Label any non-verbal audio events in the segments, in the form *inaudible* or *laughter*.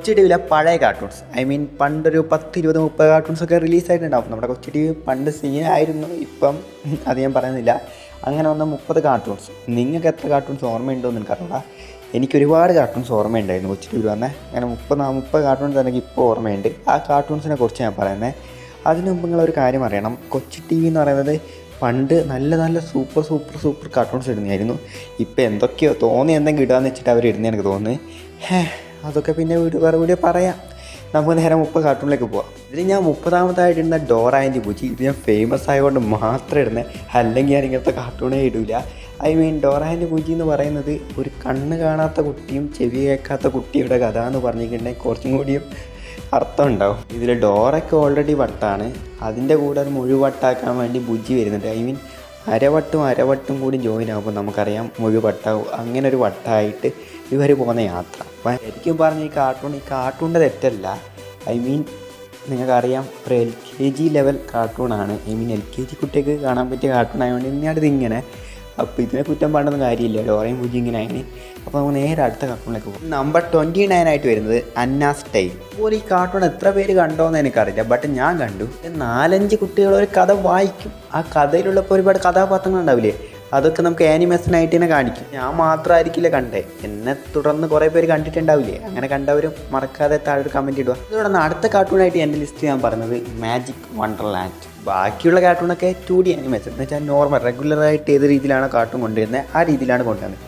Kochi T വിയിലെ പഴയ cartoons I mean പണ്ടൊരു പത്ത് ഇരുപത് മുപ്പത് കാർട്ടൂൺസ് ഒക്കെ റിലീസായിട്ടുണ്ടാവും നമ്മുടെ കൊച്ചി ടി വി പണ്ട് സീനായിരുന്നു ഇപ്പം *laughs* അത് ഞാൻ പറയുന്നില്ല. അങ്ങനെ വന്ന മുപ്പത് കാർട്ടൂൺസ് നിങ്ങൾക്ക് എത്ര കാർട്ടൂൺസ് ഓർമ്മയുണ്ടോ എന്ന് എനിക്കറിയില്ല. എനിക്ക് ഒരുപാട് കാർട്ടൂൺസ് ഓർമ്മയുണ്ടായിരുന്നു കൊച്ചി ടി വിയിൽ വന്നേ. അങ്ങനെ മുപ്പത് മുപ്പത് കാർട്ടൂൺസ് എനിക്ക് ഇപ്പോൾ ഓർമ്മയുണ്ട്. ആ കാർട്ടൂൺസിനെ കുറിച്ച് ഞാൻ പറയുന്നത് അതിന് മുമ്പ് നിങ്ങളൊരു കാര്യം അറിയണം. കൊച്ചി ടി വി എന്ന് പറയുന്നത് പണ്ട് നല്ല നല്ല സൂപ്പർ സൂപ്പർ സൂപ്പർ കാർട്ടൂൺസ് ഇടുന്നതായിരുന്നു. ഇപ്പോൾ എന്തൊക്കെയോ തോന്നി എന്തെങ്കിലും ഇടാന്ന് വെച്ചിട്ട് അവർ ഇടുന്ന എനിക്ക് തോന്നുന്നു അതൊക്കെ പിന്നെ വീട് വേറെ വീഡിയോ പറയാം. നമുക്ക് നേരെ മുപ്പത് കാർട്ടൂണിലേക്ക് പോവാം. ഇതിൽ ഞാൻ മുപ്പതാമതായിട്ട് ഇടുന്ന ഡോറ ആൻഡ് ബുജി ഇത് ഞാൻ ഫേമസ് ആയതുകൊണ്ട് മാത്രം ഇടുന്നത് അല്ലെങ്കിൽ ഞാൻ ഇങ്ങനത്തെ കാർട്ടൂണേ ഇടില്ല ഐ മീൻ ഡോറ ബുജി എന്ന് പറയുന്നത് ഒരു കണ്ണ് കാണാത്ത കുട്ടിയും ചെവി കേൾക്കാത്ത കുട്ടിയുടെ കഥ എന്ന് പറഞ്ഞിട്ടുണ്ടെങ്കിൽ കുറച്ചും കൂടിയും അർത്ഥം ഉണ്ടാവും. ഇതിൽ ഡോറൊക്കെ ഓൾറെഡി വട്ടാണ്. അതിന്റെ കൂടെ ഒരു മുഴുവട്ടാക്കാൻ വേണ്ടി ബുജി വരുന്നുണ്ട്. ഐ മീൻ അരവട്ടും അരവട്ടും കൂടി ജോയിൻ ആകുമ്പോൾ നമുക്കറിയാം മുഴുവട്ടാവും. അങ്ങനെ ഒരു വട്ടായിട്ട് ഇവർ പോകുന്ന യാത്ര. അപ്പം ശരിക്കും പറഞ്ഞ ഈ കാർട്ടൂൺ ഈ കാർട്ടൂണിന്റെ തെറ്റല്ല. ഐ മീൻ നിങ്ങൾക്കറിയാം ഒരു L K G level കാർട്ടൂണാണ് I mean L K G കുട്ടിക്ക് കാണാൻ പറ്റിയ കാർട്ടൂൺ ആയതുകൊണ്ട് ഞാനിത് ഇങ്ങനെ അപ്പോൾ ഇതിനെ കുറ്റം പാടുന്ന കാര്യമില്ല ഡോറയും പൂജി ഇങ്ങനെ അങ്ങനെ അപ്പോൾ നമുക്ക് നേരെ അടുത്ത കാർട്ടൂണിലേക്ക് പോകും. നമ്പർ ട്വന്റി നയൻ ആയിട്ട് വരുന്നത് അന്നാസ് ടൈം ഇപ്പോൾ ഈ കാർട്ടൂൺ എത്ര പേര് കണ്ടോന്ന് എനിക്കറിയില്ല. ബട്ട് ഞാൻ കണ്ടു. നാലഞ്ച് കുട്ടികൾ ഒരു കഥ വായിക്കും. ആ കഥയിലുള്ളപ്പോൾ ഒരുപാട് കഥാപാത്രങ്ങൾ ഉണ്ടാവില്ലേ? അതൊക്കെ നമുക്ക് ആനിമേഷനായിട്ട് തന്നെ കാണിക്കും. ഞാൻ മാത്രമായിരിക്കില്ല കണ്ടേ. എന്നെ തുടർന്ന് കുറേ പേര് കണ്ടിട്ടുണ്ടാവില്ലേ? അങ്ങനെ കണ്ടവരും മറക്കാതെ താഴെ ഒരു കമന്റ് ഇടുക. തുടർന്ന് അടുത്ത കാർട്ടൂണായിട്ട് എന്റെ ലിസ്റ്റ് ഞാൻ പറഞ്ഞത് മാജിക് വണ്ടർലാൻഡ് ബാക്കിയുള്ള കാർട്ടൂണൊക്കെ ടു ഡി ആനിമേഷൻ എന്ന് വെച്ചാൽ നോർമൽ റെഗുലറായിട്ട് ഏത് രീതിയിലാണ് കാർട്ടൂൺ കൊണ്ടുവരുന്നത്? ആ രീതിയിലാണ് കൊണ്ടുവന്നത്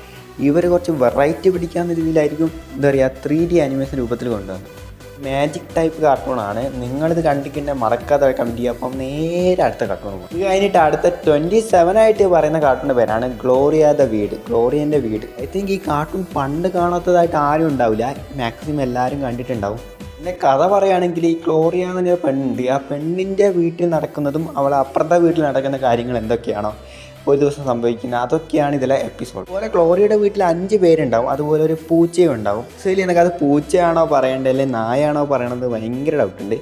ഇവർ കുറച്ച് വെറൈറ്റി പിടിക്കാവുന്ന രീതിയിലായിരിക്കും എന്താ പറയുക ത്രീ ഡി ആനിമേഷൻ രൂപത്തിൽ കൊണ്ടുവന്നത് മാജിക് ടൈപ്പ് കാർട്ടൂണാണ് നിങ്ങളിത് കണ്ടിട്ട് മറക്കാതെ കമന്റ് ചെയ്യുക. അപ്പം നേരെ അടുത്ത കാർട്ടൂൺ പോകും ഇത് കഴിഞ്ഞിട്ട് അടുത്ത ട്വന്റി സെവൻ ആയിട്ട് പറയുന്ന കാർട്ടൂണിന്റെ പേരാണ് ഗ്ലോറിയ ദ വീട് ഗ്ലോറിയന്റെ വീട് ഐ തിങ്ക് ഈ കാർട്ടൂൺ പണ്ട് കാണാത്തതായിട്ട് ആരും ഉണ്ടാവില്ല. മാക്സിമം എല്ലാവരും കണ്ടിട്ടുണ്ടാവും. പിന്നെ കഥ പറയുകയാണെങ്കിൽ ഈ ഗ്ലോറിയ എന്ന് പെണ്ണുണ്ട്. ആ പെണ്ണിന്റെ വീട്ടിൽ നടക്കുന്നതും അവളെ അപ്പുറത്തെ വീട്ടിൽ നടക്കുന്ന കാര്യങ്ങൾ എന്തൊക്കെയാണോ? ഒരു ദിവസം സംഭവിക്കുന്നത് അതൊക്കെയാണ് ഇതിലെ എപ്പിസോഡ് അതുപോലെ ഗ്ലോറിയുടെ വീട്ടിൽ അഞ്ച് പേരുണ്ടാവും. അതുപോലെ ഒരു പൂച്ചയും ഉണ്ടാവും. ശരി എനിക്ക് അത് പൂച്ചയാണോ പറയേണ്ടത്? അല്ലെങ്കിൽ നായാണോ പറയണത്? ഭയങ്കര ഡൗട്ടുണ്ട്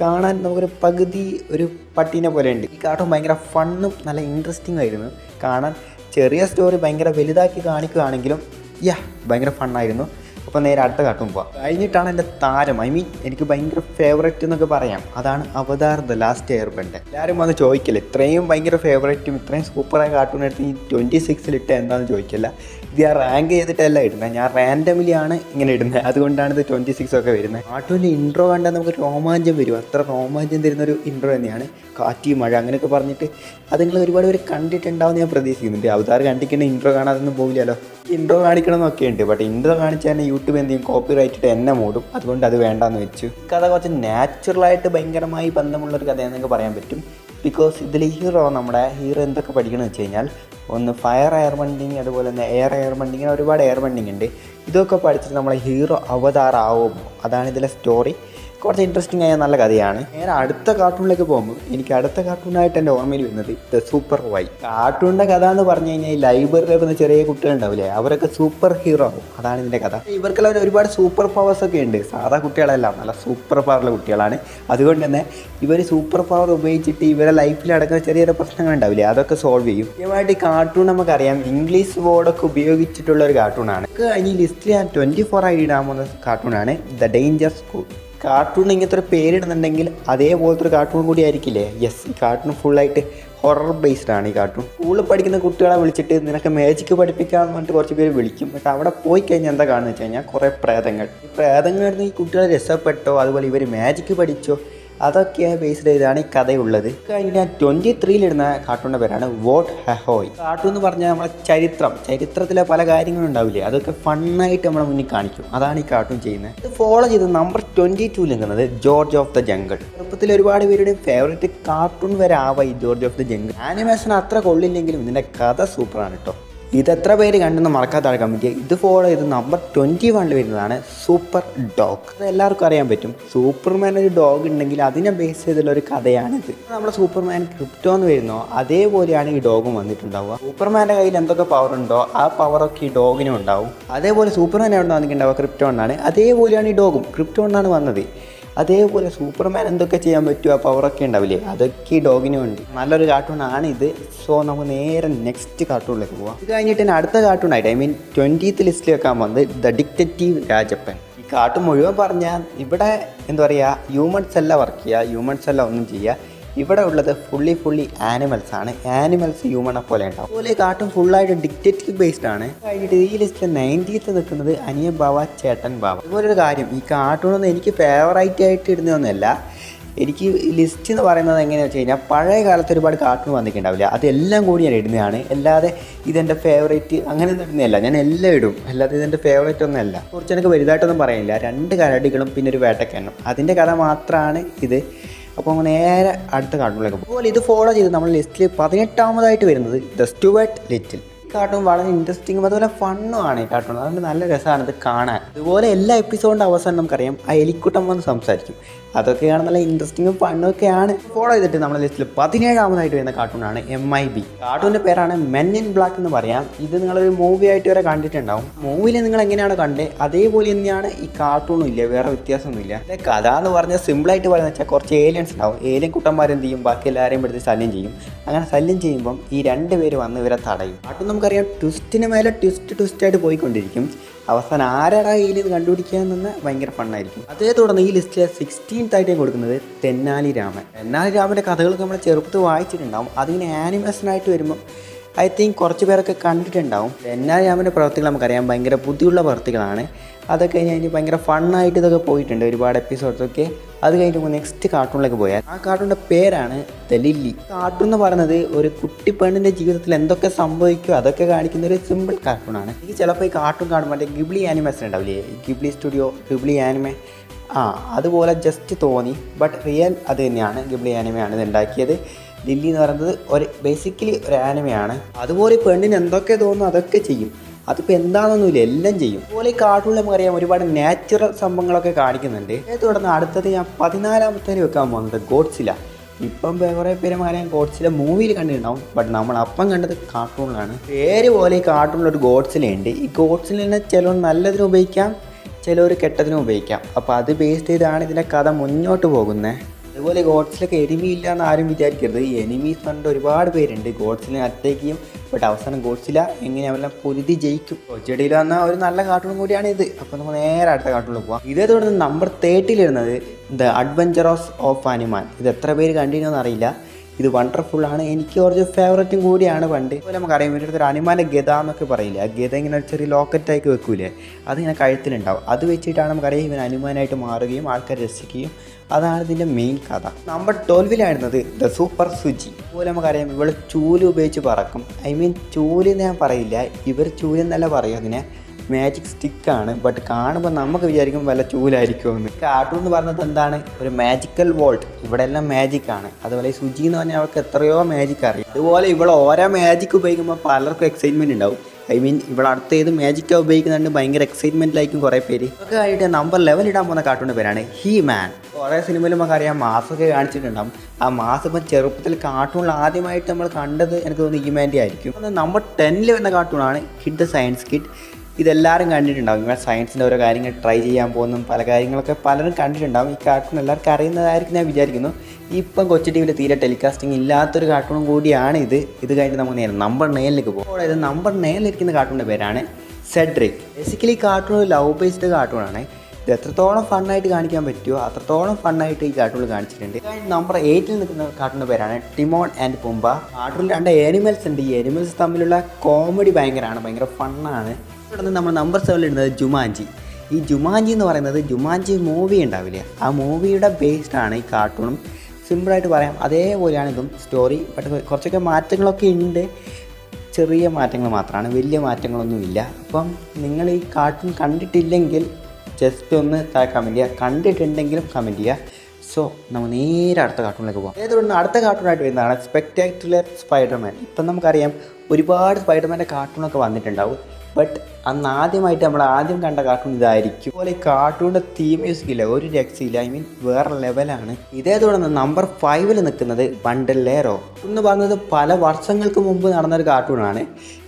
കാണാൻ നമുക്കൊരു പകുതി ഒരു പട്ടീനെ പോലെ ഉണ്ട്. ഈ കാർട്ടൂൺ ഭയങ്കര ഫണ്ണും നല്ല ഇൻട്രസ്റ്റിംഗ് ആയിരുന്നു. കാണാൻ ചെറിയ സ്റ്റോറി ഭയങ്കര വലുതാക്കി കാണിക്കുകയാണെങ്കിലും യാ ഭയങ്കര ഫണ്ണായിരുന്നു അപ്പോൾ നേരെ അടുത്ത കാർട്ടൂൺ പോവാം. കഴിഞ്ഞിട്ടാണ് എന്റെ താരം. ഐ മീൻ എനിക്ക് ഭയങ്കര ഫേവറേറ്റ് എന്നൊക്കെ പറയാം. അതാണ് avatar the last air bend. എല്ലാവരും വന്ന് ചോദിക്കില്ല ഇത്രയും ഭയങ്കര ഫേവറേറ്റും ഇത്രയും സൂപ്പറായ കാർട്ടൂൺ എടുത്ത് ഈ ട്വന്റി സിക്സിൽ ഇട്ട എന്താണെന്ന് ചോദിക്കില്ല. ഇത് ഞാൻ റാങ്ക് ചെയ്തിട്ടല്ല ഇടുന്നത് ഞാൻ റാൻഡമിലി ആണ് ഇങ്ങനെ ഇടുന്നത് അതുകൊണ്ടാണ് ഇത് ട്വന്റി സിക്സ് ഒക്കെ വരുന്നത് ആട്ടോന്റെ ഇൻട്രോ കണ്ടാൽ നമുക്ക് രോമാഞ്ചം വരും. അത്ര രോമാഞ്ചം തരുന്ന ഒരു ഇൻട്രോ തന്നെയാണ്. കാറ്റി മഴ അങ്ങനെയൊക്കെ പറഞ്ഞിട്ട് അത് നിങ്ങൾ ഒരുപാട് പേര് കണ്ടിട്ടുണ്ടാവും ഞാൻ പ്രതീക്ഷിക്കുന്നുണ്ട്. അവതാർ കണ്ടിക്കുന്ന ഇൻട്രോ കാണാതൊന്നും പോവില്ലല്ലോ. ഇൻട്രോ കാണിക്കണമെന്നൊക്കെ ഉണ്ട്. ബട്ട് ഇൻട്രോ കാണിച്ചാൽ തന്നെ യൂട്യൂബ് എന്തെങ്കിലും കോപ്പി റൈറ്റിട്ട് എന്നെ മൂടും. അതുകൊണ്ട് അത് വേണ്ടാന്ന് വെച്ചു. കഥ കുറച്ച് നാച്ചുറലായിട്ട് ഭയങ്കരമായി ബന്ധമുള്ളൊരു കഥയെന്നൊക്കെ പറയാൻ പറ്റും. ബിക്കോസ് ഇതിൽ ഹീറോ നമ്മുടെ ഹീറോ എന്തൊക്കെ പഠിക്കണമെന്ന് വെച്ച് കഴിഞ്ഞാൽ ഒന്ന് ഫയർ എയർ ബണ്ടിങ് അതുപോലെ തന്നെ എയർ എയർ ബണ്ടിങ് ഒരുപാട് എയർ ബണ്ടിങ് ഉണ്ട്. ഇതൊക്കെ പഠിച്ചിട്ട് നമ്മളെ ഹീറോ അവതാറാവും. അതാണ് ഇതിലെ സ്റ്റോറി കുറച്ച് ഇൻട്രസ്റ്റിംഗ് ആയ നല്ല കഥയാണ്. നേരെ അടുത്ത കാർട്ടൂണിലേക്ക് പോകുമ്പോൾ എനിക്ക് അടുത്ത കാർട്ടൂണായിട്ട് എന്റെ ഓർമ്മയിൽ വരുന്നത് ദ സൂപ്പർ വൈ. കാർട്ടൂണിന്റെ കഥ എന്ന് പറഞ്ഞു കഴിഞ്ഞാൽ ലൈബ്രറിയിൽ വന്ന ചെറിയ കുട്ടികളുണ്ടാവില്ലേ? അവരൊക്കെ സൂപ്പർ ഹീറോ ആവും. അതാണ് ഇതിന്റെ കഥ. ഇവർക്കെല്ലാം ഒരുപാട് സൂപ്പർ പവേഴ്സ് ഒക്കെ ഉണ്ട്. സാധാ കുട്ടികളല്ല നല്ല സൂപ്പർ പവറുള്ള കുട്ടികളാണ്. അതുകൊണ്ട് തന്നെ ഇവർ സൂപ്പർ പവർ ഉപയോഗിച്ചിട്ട് ഇവരെ ലൈഫിൽ അടക്കുന്ന ചെറിയ ചെറിയ പ്രശ്നങ്ങൾ ഉണ്ടാവില്ലേ അതൊക്കെ സോൾവ് ചെയ്യും. കൃത്യമായിട്ട് കാർട്ടൂൺ നമുക്കറിയാം. ഇംഗ്ലീഷ് വേർഡൊക്കെ ഉപയോഗിച്ചിട്ടുള്ള ഒരു കാർട്ടൂണാണ്. ഇനി ലിസ്റ്റിൽ ഞാൻ ട്വന്റി ഫോർ ആയി ഇടാൻ പോകുന്ന കാർട്ടൂണാണ് ദ ഡേഞ്ചർ സ്കൂൾ. കാർട്ടൂൺ ഇങ്ങനത്തെ ഒരു പേരിടുന്നുണ്ടെങ്കിൽ അതേപോലത്തെ ഒരു കാർട്ടൂൺ കൂടി ആയിരിക്കില്ലേ? യെസ് ഈ കാർട്ടൂൺ ഫുള്ളായിട്ട് ഹൊറർ ബേസ്ഡ് ആണ് ഈ കാർട്ടൂൺ സ്കൂളിൽ പഠിക്കുന്ന കുട്ടികളെ വിളിച്ചിട്ട് നിനക്ക് മാജിക്ക് പഠിപ്പിക്കാമെന്ന് പറഞ്ഞിട്ട് കുറച്ച് പേര് വിളിക്കും. പക്ഷെ അവിടെ പോയി കഴിഞ്ഞാൽ എന്താ കാണുന്നത് വെച്ച് കഴിഞ്ഞാൽ കുറേ പ്രേതങ്ങൾ. ഈ പ്രേതങ്ങളിൽ ഈ കുട്ടികളെ രസപ്പെട്ടോ? അതുപോലെ ഇവർ മാജിക്ക് പഠിച്ചോ? അതൊക്കെ ബേസ്ഡ് ചെയ്താണ് ഈ കഥയുള്ളത്. കഴിഞ്ഞ ട്വന്റി ത്രീയിലിടുന്ന കാർട്ടൂണിന്റെ പേരാണ് വോട്ട് ഹഹോയ് കാർട്ടൂൺ എന്ന് പറഞ്ഞാൽ നമ്മളെ ചരിത്രം. ചരിത്രത്തിലെ പല കാര്യങ്ങളും ഉണ്ടാവില്ലേ? അതൊക്കെ ഫണ്ണായിട്ട് നമ്മളെ മുന്നിൽ കാണിക്കും. അതാണ് ഈ കാർട്ടൂൺ ചെയ്യുന്നത്. ഇത് ഫോളോ ചെയ്ത് നമ്പർ ട്വന്റി ടു നിൽക്കുന്നത് ജോർജ് ഓഫ് ദ ജംഗൾ ചെറുപ്പത്തിൽ ഒരുപാട് പേരുടെ ഫേവറേറ്റ് കാർട്ടൂൺ വരെ ആവാം ഈ George of the jungle animation അത്ര കൊള്ളില്ലെങ്കിലും ഇതിന്റെ കഥ സൂപ്പറാണ് കേട്ടോ ഇതെത്ര പേര് കണ്ടെന്ന് മറക്കാത്ത കമ്മിറ്റി ഇത് ഫോളോ ചെയ്ത് നമ്പർ ട്വന്റി വണ്ണിൽ വരുന്നതാണ് സൂപ്പർ ഡോഗ് അത് എല്ലാവർക്കും അറിയാൻ പറ്റും. സൂപ്പർമാൻ ഒരു ഡോഗ് ഉണ്ടെങ്കിൽ അതിനെ ബേസ് ചെയ്തുള്ള ഒരു കഥയാണിത്. നമ്മുടെ സൂപ്പർമാൻ ക്രിപ്റ്റോ എന്ന് വരുന്നോ. അതേപോലെയാണ് ഈ ഡോഗും വന്നിട്ടുണ്ടാവുക. സൂപ്പർമാന്റെ കയ്യിൽ എന്തൊക്കെ പവർ ഉണ്ടോ ആ പവറൊക്കെ ഈ ഡോഗിനും ഉണ്ടാവും. അതേപോലെ സൂപ്പർമാൻ എവിടെ വന്നിട്ടുണ്ടാവുക? ക്രിപ്റ്റോ എന്നാണ് അതേപോലെയാണ് ഈ ഡോഗും ക്രിപ്റ്റോ എന്നാണ് വന്നത്. അതേപോലെ സൂപ്പർമാൻ എന്തൊക്കെ ചെയ്യാൻ പറ്റുമോ ആ പവറൊക്കെ ഉണ്ടാവില്ലേ? അതൊക്കെ ഈ ഡോഗിനും ഉണ്ട് നല്ലൊരു കാർട്ടൂൺ ആണ് ഇത് സോ നമുക്ക് നേരെ നെക്സ്റ്റ് കാർട്ടൂണിലേക്ക് പോവാം. ഇത് കഴിഞ്ഞിട്ട് തന്നെ അടുത്ത കാർട്ടൂൺ ആയിട്ട് ഐ മീൻ ട്വന്റീത്ത് ലിസ്റ്റിൽ വെക്കാൻ വന്നത് ദ ഡിക്റ്ററ്റീവ് രാജപ്പൻ ഈ കാർട്ടൂൺ മുഴുവൻ പറഞ്ഞാൽ ഇവിടെ എന്താ പറയുക ഹ്യൂമൻസ് എല്ലാം വർക്ക് ചെയ്യുക ഹ്യൂമൻസ് എല്ലാം ഒന്നും ചെയ്യുക. ഇവിടെ ഉള്ളത് ഫുള്ളി ഫുള്ളി ആനിമൽസ് ആണ്. ആനിമൽസ് ഹ്യൂമനെ പോലെ ഉണ്ടാവും. അതുപോലെ കാട്ടും ഫുള്ളായിട്ട് ഡിക്റ്റേറ്റീവ് ബേസ്ഡ് ആണ്. കഴിഞ്ഞിട്ട് ഈ ലിസ്റ്റിൽ നയന്റീത്ത് നിൽക്കുന്നത് അനിയൻ ബാവ ചേട്ടൻ ബാവ. അതുപോലൊരു കാര്യം ഈ കാർട്ടൂണൊന്നും എനിക്ക് ഫേവറേറ്റ് ആയിട്ട് ഇടുന്നതൊന്നുമല്ല. എനിക്ക് ലിസ്റ്റ് എന്ന് പറയുന്നത് എങ്ങനെയാണെന്ന് വെച്ച് കഴിഞ്ഞാൽ പഴയ കാലത്ത് ഒരുപാട് കാർട്ടൂൺ വന്നിട്ടുണ്ടാവില്ല. അതെല്ലാം കൂടി ഞാൻ ഇടുന്നതാണ്. അല്ലാതെ ഇതെന്റെ ഫേവറേറ്റ് അങ്ങനെ ഇടുന്നതല്ല. ഞാൻ എല്ലാം ഇടും. അല്ലാതെ ഇതെന്റെ ഫേവറേറ്റ് ഒന്നുമല്ല കുറച്ച് എനിക്ക് വലുതായിട്ടൊന്നും പറയാനില്ല. രണ്ട് കരടികളും പിന്നെ ഒരു വേട്ടക്കെണ്ണം അതിന്റെ കഥ മാത്രമാണ് ഇത്. അപ്പോൾ നേരെ അടുത്ത കാർട്ടൂണിലേക്ക് പോകും. അതുപോലെ ഇത് ഫോളോ ചെയ്ത് നമ്മൾ ലിസ്റ്റിൽ പതിനെട്ടാമതായിട്ട് വരുന്നത് ദ സ്റ്റുവേർട്ട് ലിറ്റിൽ കാർട്ടൂൺ വളരെ ഇൻട്രസ്റ്റിങ്ങും അതുപോലെ ഫണ്ണും ആണ് ഈ കാർട്ടൂൺ അതുകൊണ്ട് നല്ല രസമാണ് ഇത് കാണാൻ. അതുപോലെ എല്ലാ എപ്പിസോഡിന്റെ അവസാനം നമുക്കറിയാം ആ എലിക്കുട്ടം വന്ന് സംസാരിക്കും. അതൊക്കെയാണ് നല്ല ഇൻട്രസ്റ്റിങ്ങും ഫണ്ണും ഒക്കെയാണ് ഫോളോ ചെയ്തിട്ട് നമ്മുടെ ലിസ്റ്റിൽ പതിനേഴാമതായിട്ട് വരുന്ന കാർട്ടൂണാണ് എം ഐ ബി കാർട്ടൂണിന്റെ പേരാണ് മെൻ ഇൻ ബ്ലാക്ക് എന്ന് പറയാം. ഇത് നിങ്ങളൊരു മൂവി ആയിട്ട് വരെ കണ്ടിട്ടുണ്ടാവും. മൂവിയിൽ നിങ്ങൾ എങ്ങനെയാണ് കണ്ടത് അതേപോലെ തന്നെയാണ് ഈ കാർട്ടൂണും ഇല്ല വേറെ വ്യത്യാസമൊന്നുമില്ല കഥ എന്ന് പറഞ്ഞാൽ സിമ്പിളായിട്ട് പറയുന്നത് വെച്ചാൽ കുറച്ച് ഏലിയൻസ് ഉണ്ടാവും. ഏലിയൻ കുട്ടന്മാരെന്ത് ചെയ്യും? ബാക്കി എല്ലാവരെയും എടുത്ത് ശല്യം ചെയ്യും. അങ്ങനെ ശല്യം ചെയ്യുമ്പം ഈ രണ്ട് പേര് വന്ന് ഇവരെ തടയും. കാർട്ടൂൺ നമുക്കറിയാം ട്വിസ്റ്റിന് മേലെ ട്വിസ്റ്റ് ട്വിസ്റ്റായിട്ട് പോയിക്കൊണ്ടിരിക്കും. അവസാനം ആരാടാ ഇത് കണ്ടുപിടിക്കുക ഭയങ്കര ഫണ്ണായിരിക്കും അതേ തുടർന്ന് ഈ ലിസ്റ്റിലെ സിക്സ്റ്റീൻത്ത് ആയിട്ട് കൊടുക്കുന്നത് തെന്നാലി രാമൻ. തെന്നാലി രാമന്റെ കഥകളൊക്കെ നമ്മൾ ചെറുപ്പത്തിൽ വായിച്ചിട്ടുണ്ടാവും. അതിങ്ങനെ ആനിമേഷനായിട്ട് വരുമ്പം ഐ തിങ്ക് കുറച്ച് പേരൊക്കെ കണ്ടിട്ടുണ്ടാവും. തെന്നാലി രാമന്റെ പ്രവർത്തികൾ നമുക്കറിയാം. ഭയങ്കര ബുദ്ധിയുള്ള പ്രവർത്തികളാണ്. അതൊക്കെ കഴിഞ്ഞ് ഭയങ്കര ഫണ്ണായിട്ട് ഇതൊക്കെ പോയിട്ടുണ്ട്. ഒരുപാട് എപ്പിസോഡ്സൊക്കെ അത് കഴിഞ്ഞ് നെക്സ്റ്റ് കാർട്ടൂണിലേക്ക് പോയാൽ. ആ കാർട്ടൂണിന്റെ പേരാണ് ദ ലില്ലി കാർട്ടൂൺ എന്ന് പറയുന്നത് ഒരു കുട്ടി പെണ്ണിന്റെ ജീവിതത്തിൽ എന്തൊക്കെ സംഭവിക്കുമോ അതൊക്കെ കാണിക്കുന്ന ഒരു സിമ്പിൾ കാർട്ടൂണാണ് എനിക്ക് ചിലപ്പോൾ ഈ കാർട്ടൂൺ കാണുമ്പോൾ എന്റെ ഗിബ്ലി ആനിമേഷൻ ഉണ്ടാവില്ലേ? ഗിബ്ലി സ്റ്റുഡിയോ ഗിബ്ലി ആനിമേ ആ അതുപോലെ ജസ്റ്റ് തോന്നി. ബട്ട് റിയൽ അത് തന്നെയാണ്. ഗിബ്ലി ആനിമയാണ് ഇത് ഉണ്ടാക്കിയത്. ലില്ലി എന്ന് പറയുന്നത് ഒരു ബേസിക്കലി ഒരു ആനിമയാണ് അതുപോലെ പെണ്ണിന് എന്തൊക്കെ തോന്നുന്നു അതൊക്കെ ചെയ്യും. അതിപ്പോൾ എന്താണെന്നൊന്നുമില്ല എല്ലാം ചെയ്യും. അതുപോലെ നമുക്ക് നമുക്കറിയാം ഒരുപാട് നാച്ചുറൽ സംഭവങ്ങളൊക്കെ കാണിക്കുന്നുണ്ട്. അതേ തുടർന്ന് അടുത്തത് ഞാൻ പതിനാലാമത്തേന് വെക്കാൻ പോകുന്നത് ഗോഡ്സില. ഇപ്പം കുറേ പേര് മാറിയാൽ ഗോഡ്സില മൂവിയിൽ കണ്ടിട്ടുണ്ടാവും. ബട്ട് നമ്മൾ അപ്പം കണ്ടത് കാർട്ടൂണിലാണ് പേര് പോലെ ഈ കാർട്ടൂണിൽ ഒരു ഗോഡ്സിലുണ്ട് ഈ ഗോഡ്സിലിനെ ചിലർ നല്ലതിന് ഉപയോഗിക്കാം ചിലർ കെട്ടതിനും ഉപയോഗിക്കാം. അപ്പോൾ അത് ബേസ് ചെയ്താണ് ഇതിന്റെ കഥ മുന്നോട്ട് പോകുന്നത് അതുപോലെ ഗോഡ്സിലൊക്കെ എനിമി ഇല്ല എന്ന് ആരും വിചാരിക്കരുത്. ഈ എനിമീസ് പറഞ്ഞിട്ട് ഒരുപാട് പേരുണ്ട്. ഗോഡ്സിനെ അറ്റാക്ക് ചെയ്യും. ബട്ട് അവസാനം ഗോഡ്സില എങ്ങനെ അവരെല്ലാം പൊരുതി ജയിക്കും. ചെടിയിൽ വന്ന ഒരു നല്ല കാർട്ടൂൺ കൂടിയാണ് ഇത്. അപ്പോൾ നമ്മൾ നേരെ അടുത്ത കാർട്ടൂണിൽ പോകാം ഇതേ തുടർന്ന് നമ്പർ തേർട്ടിൽ വരുന്നത് ദ അഡ്വഞ്ചറോസ് ഓഫ് ആനിമാൻ ഇത് എത്ര പേര് കണ്ടിരുന്നു അറിയില്ല. ഇത് വണ്ടർഫുൾ ആണ്. എനിക്ക് കുറച്ച് ഫേവററ്റും കൂടിയാണ് വണ്ടി അതുപോലെ നമുക്കറിയാം ഇവരുടെ ഒരു അനുമാന ഗത എന്നൊക്കെ പറയില്ലേ? ആ ഗത ഇങ്ങനെ ചെറിയ ലോക്കറ്റാക്കി വെക്കൂലേ? അതിങ്ങനെ കഴുത്തിലുണ്ടാവും. അത് വെച്ചിട്ടാണ് നമുക്കറിയാം ഇവൻ അനുമാനായിട്ട് മാറുകയും ആൾക്കാർ രസിക്കുകയും അതാണ് ഇതിന്റെ മെയിൻ കഥ. നമ്പർ ട്വൽവിലായിരുന്നത് ദ സൂപ്പർ സുജി അതുപോലെ നമുക്കറിയാം ഇവൾ ചൂൽ ഉപയോഗിച്ച് പറക്കും. ഐ മീൻ ചൂൽ ഞാൻ പറയില്ല. ഇവർ ചൂൽ എന്നല്ല പറയും അതിനെ. മാജിക് സ്റ്റിക്കാണ് ബട്ട് കാണുമ്പോൾ നമുക്ക് വിചാരിക്കും വല്ല ചൂലായിരിക്കുമെന്ന്. കാർട്ടൂൺ എന്ന് പറഞ്ഞത് എന്താണ്? ഒരു മാജിക്കൽ വോൾട്ട് ഇവിടെ എല്ലാം മാജിക് ആണ്. അതുപോലെ ഈ സുജി എന്ന് പറഞ്ഞാൽ അവൾക്ക് എത്രയോ മാജിക് അറിയാം. അതുപോലെ ഇവിടെ ഓരോ മാജിക് ഉപയോഗിക്കുമ്പോൾ പലർക്കും എക്സൈറ്റ്മെന്റ് ഉണ്ടാവും. ഐ മീൻ ഇവിടെ അടുത്ത ഏത് മാജിക്കാ ഉപയോഗിക്കുന്നുണ്ട്? ഭയങ്കര എക്സൈറ്റ്മെന്റിലായിരിക്കും കുറേ പേര്. ഒക്കെ ആയിട്ട് നമ്പർ ലെവൽ ഇടാൻ പോകുന്ന കാർട്ടൂണിന്റെ പേരാണ് ഹീ മാൻ കുറേ സിനിമയിൽ നമുക്കറിയാം മാസൊക്കെ കാണിച്ചിട്ടുണ്ടാവും. ആ മാസം ഇപ്പം ചെറുപ്പത്തിൽ കാർട്ടൂണിൽ ആദ്യമായിട്ട് നമ്മൾ കണ്ടത് എനിക്ക് തോന്നുന്നു ഹ്യൂമാനിറ്റി ആയിരിക്കും. നമ്പർ ടെന്നിൽ വന്ന കാർട്ടൂണാണ് കിഡ് ദ സയൻസ് കിഡ് ഇതെല്ലാവരും കണ്ടിട്ടുണ്ടാവും. ഇങ്ങനെ സയൻസിന്റെ ഓരോ കാര്യങ്ങൾ ട്രൈ ചെയ്യാൻ പോകുന്നതും പല കാര്യങ്ങളൊക്കെ പലരും കണ്ടിട്ടുണ്ടാവും. ഈ കാർട്ടൂൺ എല്ലാവർക്കും അറിയുന്നതായിരിക്കും ഞാൻ വിചാരിക്കുന്നു. ഇപ്പം കൊച്ചു ടി വിയിൽ തീരെ ടെലികാസ്റ്റിംഗ് ഇല്ലാത്തൊരു കാർട്ടൂൺ കൂടിയാണ് ഇത്. ഇത് കഴിഞ്ഞ് നമുക്ക് നേരം നമ്പർ നയനിലേക്ക് പോകും. അതായത് നമ്പർ നയനിലിരിക്കുന്ന കാർട്ടൂണിന്റെ പേരാണ് Cedric basically cartoon love based കാർട്ടൂണാണ് ഇത് എത്രത്തോളം ഫണ്ണായിട്ട് കാണിക്കാൻ പറ്റുമോ അത്രത്തോളം ഫണ്ണായിട്ട് ഈ കാർട്ടൂൺ കാണിച്ചിട്ടുണ്ട്. നമ്പർ എയ്റ്റിൽ നിൽക്കുന്ന കാർട്ടൂണിന്റെ പേരാണ് ടിമോൺ ആൻഡ് പുമ്പ കാർട്ടൂണിൽ രണ്ട് ആനിമൽസ് ഉണ്ട്. ഈ ആനിമൽസ് തമ്മിലുള്ള കോമഡി ഭയങ്കരമാണ്. ഭയങ്കര ഫണ്ണാണ് തുടർന്ന് നമ്മൾ നമ്പർ സെവനിൽ ഇടുന്നത് ജുമാഞ്ചി ഈ ജുമാഞ്ചി എന്ന് പറയുന്നത് ജുമാഞ്ചി മൂവി ഉണ്ടാവില്ല? ആ മൂവിയുടെ ബേസ്ഡ് ആണ് ഈ കാർട്ടൂണും സിമ്പിളായിട്ട് പറയാം അതേപോലെയാണ് ഇതും സ്റ്റോറി ബട്ട് കുറച്ചൊക്കെ മാറ്റങ്ങളൊക്കെ ഉണ്ട്. ചെറിയ മാറ്റങ്ങൾ മാത്രമാണ് വലിയ മാറ്റങ്ങളൊന്നുമില്ല അപ്പം നിങ്ങൾ ഈ കാർട്ടൂൺ കണ്ടിട്ടില്ലെങ്കിൽ ജസ്റ്റ് ഒന്ന് കമന്റ് ചെയ്യുക. കണ്ടിട്ടുണ്ടെങ്കിലും കമന്റ് ചെയ്യുക. സോ നമ്മൾ നേരെ അടുത്ത കാർട്ടൂണിലേക്ക് പോകാം ഏതുകൊണ്ട് അടുത്ത കാർട്ടൂണായിട്ട് വരുന്നതാണ് സ്പെക്ടാക്യുലർ സ്പൈഡർമാൻ ഇപ്പം നമുക്കറിയാം ഒരുപാട് സ്പൈഡർമാന്റെ കാർട്ടൂണൊക്കെ വന്നിട്ടുണ്ടാവും. ബട്ട് അന്ന് ആദ്യമായിട്ട് നമ്മൾ ആദ്യം കണ്ട കാർട്ടൂൺ ഇതായിരിക്കും. അതുപോലെ കാർട്ടൂണിന്റെ തീം മ്യൂസിക് ഇല്ല ഒരു രക്ഷയില്ല. ഐ മീൻ വേറെ ലെവലാണ് ഇതേ തുടർന്ന് നമ്പർ ഫൈവിൽ നിൽക്കുന്നത് ബണ്ടല്ലേറോ എന്ന് പറഞ്ഞത് പല വർഷങ്ങൾക്ക് മുമ്പ് നടന്നൊരു കാർട്ടൂണാണ്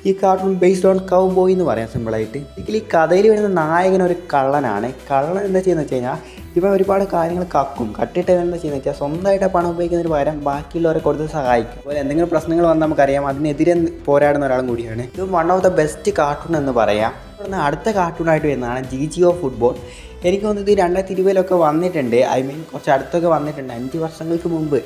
ഈ cartoon based on cowboy എന്ന് പറയാം സിമ്പിളായിട്ട് ഇതിൽ ഈ കഥയിൽ വരുന്ന നായകൻ ഒരു കള്ളനാണ്. കള്ളൻ എന്താ ചെയ്യുന്നത് വെച്ച് കഴിഞ്ഞാൽ ഇവൻ ഒരുപാട് കാര്യങ്ങൾ കക്കും. കട്ടിട്ട് എന്താ ചെയ്യുന്നത് വെച്ചാൽ സ്വന്തമായിട്ട് പണം ഉപയോഗിക്കുന്നതിന് പകരം ബാക്കിയുള്ളവരെ കൊടുത്ത് സഹായിക്കും. അതുപോലെ എന്തെങ്കിലും പ്രശ്നങ്ങൾ വന്നാൽ നമുക്കറിയാം. അതിനെതിരെ പോരാടുന്ന ഒരാളും കൂടിയാണ്. ഇത് one of the best cartoon എന്ന് പറയാം. അടുത്ത കാർട്ടൂണായിട്ട് വരുന്നതാണ് ജി ജി ഒ ഫുട്ബോൾ എനിക്ക് തോന്നുന്നത് രണ്ടായിരത്തി ഇരുപതിലൊക്കെ വന്നിട്ടുണ്ട്. ഐ മീൻ കുറച്ച് അടുത്തൊക്കെ വന്നിട്ടുണ്ട്. അഞ്ച് വർഷങ്ങൾക്ക് മുമ്പ്.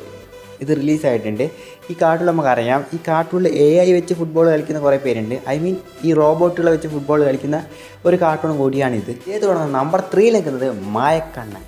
ഇത് റിലീസായിട്ടുണ്ട്. ഈ കാർട്ടൂണിൽ നമുക്കറിയാം. ഈ കാർട്ടൂണിൽ എ ഐ വെച്ച് ഫുട്ബോൾ കളിക്കുന്ന കുറേ പേരുണ്ട്. ഐ മീൻ ഈ റോബോട്ടുകളെ വെച്ച് ഫുട്ബോൾ കളിക്കുന്ന ഒരു കാർട്ടൂൺ കൂടിയാണിത്. ഏത് തുടങ്ങുന്നത് നമ്പർ ത്രീയിൽ നിൽക്കുന്നത് മായക്കണ്ണൻ.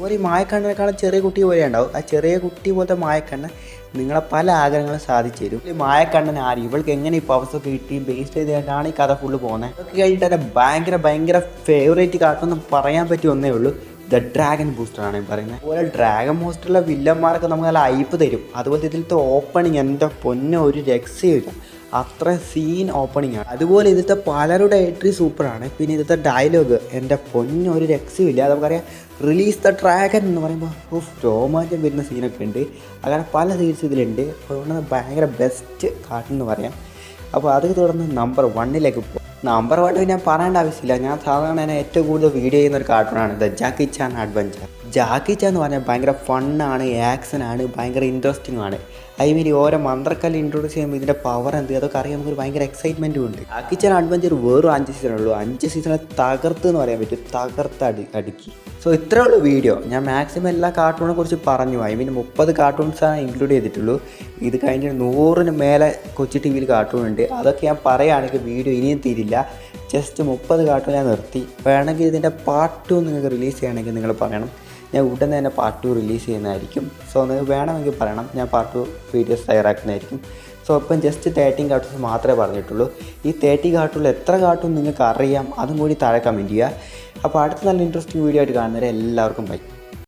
ഒരു മായക്കണ്ണനെക്കാളും ചെറിയ കുട്ടി പോലെ ഉണ്ടാവും. ആ ചെറിയ കുട്ടി പോലത്തെ മായക്കണ്ണൻ നിങ്ങളെ പല ആഗ്രഹങ്ങളും സാധിച്ചു തരും. ഈ മായക്കണ്ണൻ ആര്? ഇവൾക്ക് എങ്ങനെ ഈ പവർസ് കിട്ടി ബേസ് ചെയ്തിട്ടാണ് ഈ കഥ ഫുള്ള് പോകുന്നത്? അതൊക്കെ കഴിഞ്ഞിട്ട് എന്റെ ഭയങ്കര ഭയങ്കര ഫേവറേറ്റ് കാർട്ടൂൺ പറയാൻ പറ്റിയ ഒന്നേ ഉള്ളൂ. ദ ഡ്രാഗൺ ബൂസ്റ്റർ ആണ് പറയുന്നത് അതുപോലെ ഡ്രാഗൺ ബൂസ്റ്ററിലെ വില്ലന്മാരൊക്കെ നമുക്ക് നല്ല ഐപ്പ് തരും. അതുപോലെ ഇതിലത്തെ ഓപ്പണിങ് എന്റെ പൊന്ന ഒരു രക്ഷയില്ല അത്ര സീൻ ഓപ്പണിംഗ് ആണ്. അതുപോലെ ഇതിലത്തെ പലരുടെ എൻട്രി സൂപ്പറാണ് പിന്നെ ഇതിലത്തെ ഡയലോഗ് എന്റെ പൊന്ന ഒരു രക്ഷയില്ല നമുക്കറിയാം റിലീസ് ദ ഡ്രാഗൺ എന്ന് പറയുമ്പോൾ ഓഫ് രോമാഞ്ചം വരുന്ന സീനൊക്കെ ഉണ്ട്. അങ്ങനെ പല സീൻസ് ഇതിലുണ്ട്. അതുകൊണ്ട് ഭയങ്കര ബെസ്റ്റ് കാർട്ടൂൺ എന്ന് പറയാം. അപ്പോൾ അത് തുടർന്ന് നമ്പർ വണ്ണിലേക്ക് പോകും. നമ്പർ വൺ ഞാൻ പറയേണ്ട ആവശ്യമില്ല. ഞാൻ സാധാരണ ഞാൻ ഏറ്റവും കൂടുതൽ വീഡിയോ ചെയ്യുന്ന ഒരു കാർട്ടൂണാണ്. The Jackie Chan adventure. ജാക്കി ചാൻ എന്ന് പറഞ്ഞാൽ ഭയങ്കര ഫണ്ണാണ് ആക്ഷൻ ആണ് ഭയങ്കര ഇൻട്രസ്റ്റിംഗ് ആണ്. ഐ മീൻ ഈ ഓരോ മന്ത്രക്കല്ല് ഇൻട്രൊഡ്യൂസ് ചെയ്യുമ്പോൾ ഇതിന്റെ പവർ എന്ത്? അതൊക്കെ അറിയാൻ നമുക്ക് ഭയങ്കര എക്സൈറ്റ്മെന്റും ഉണ്ട്. ആ ചാൻ അഡ്വഞ്ചർ വെറും അഞ്ച് സീസൺ ഉള്ളൂ. അഞ്ച് സീസണെ തകർത്ത് എന്ന് പറയാൻ പറ്റും. തകർത്ത് അടി അടുക്കി. സോ ഇത്രേ ഉള്ളൂ വീഡിയോ ഞാൻ മാക്സിമം എല്ലാ കാർട്ടൂണെ കുറിച്ച് പറഞ്ഞു. ഐ മീൻ മുപ്പത് കാർട്ടൂൺസാണ് ഇൻക്ലൂഡ് ചെയ്തിട്ടുള്ളൂ. ഇത് കഴിഞ്ഞ് നൂറിന് മേലെ കൊച്ചി ടി വിയിൽ കാർട്ടൂൺ ഉണ്ട്. അതൊക്കെ ഞാൻ പറയുകയാണെങ്കിൽ വീഡിയോ ഇനിയും തീരില്ല. ജസ്റ്റ് മുപ്പത് കാർട്ടൂൺ ഞാൻ നിർത്തി. വേണമെങ്കിൽ ഇതിന്റെ പാർട്ട് ടു നിങ്ങൾക്ക് റിലീസ് ചെയ്യണമെങ്കിൽ നിങ്ങൾ പറയണം. ഞാൻ ഉടനെ തന്നെ പാർട്ട് ടു റിലീസ് ചെയ്യുന്നതായിരിക്കും. സോ നിങ്ങൾക്ക് വേണമെങ്കിൽ പറയണം. ഞാൻ പാർട്ട് ടു വീഡിയോസ് തയ്യാറാക്കുന്നതായിരിക്കും. സോ ഇപ്പം ജസ്റ്റ് തേർട്ടീൻ കാർട്ടൂൺസ് മാത്രമേ പറഞ്ഞിട്ടുള്ളൂ. ഈ തേർട്ടി കാർട്ടൂണിൽ എത്ര കാർട്ടൂൺ നിങ്ങൾക്ക് അറിയാം അതും കൂടി താഴെ കമന്റ് ചെയ്യുക. അപ്പോൾ അടുത്ത നല്ല ഇൻട്രസ്റ്റിംഗ് വീഡിയോ ആയിട്ട് കാണുന്നവരെ എല്ലാവർക്കും ബൈ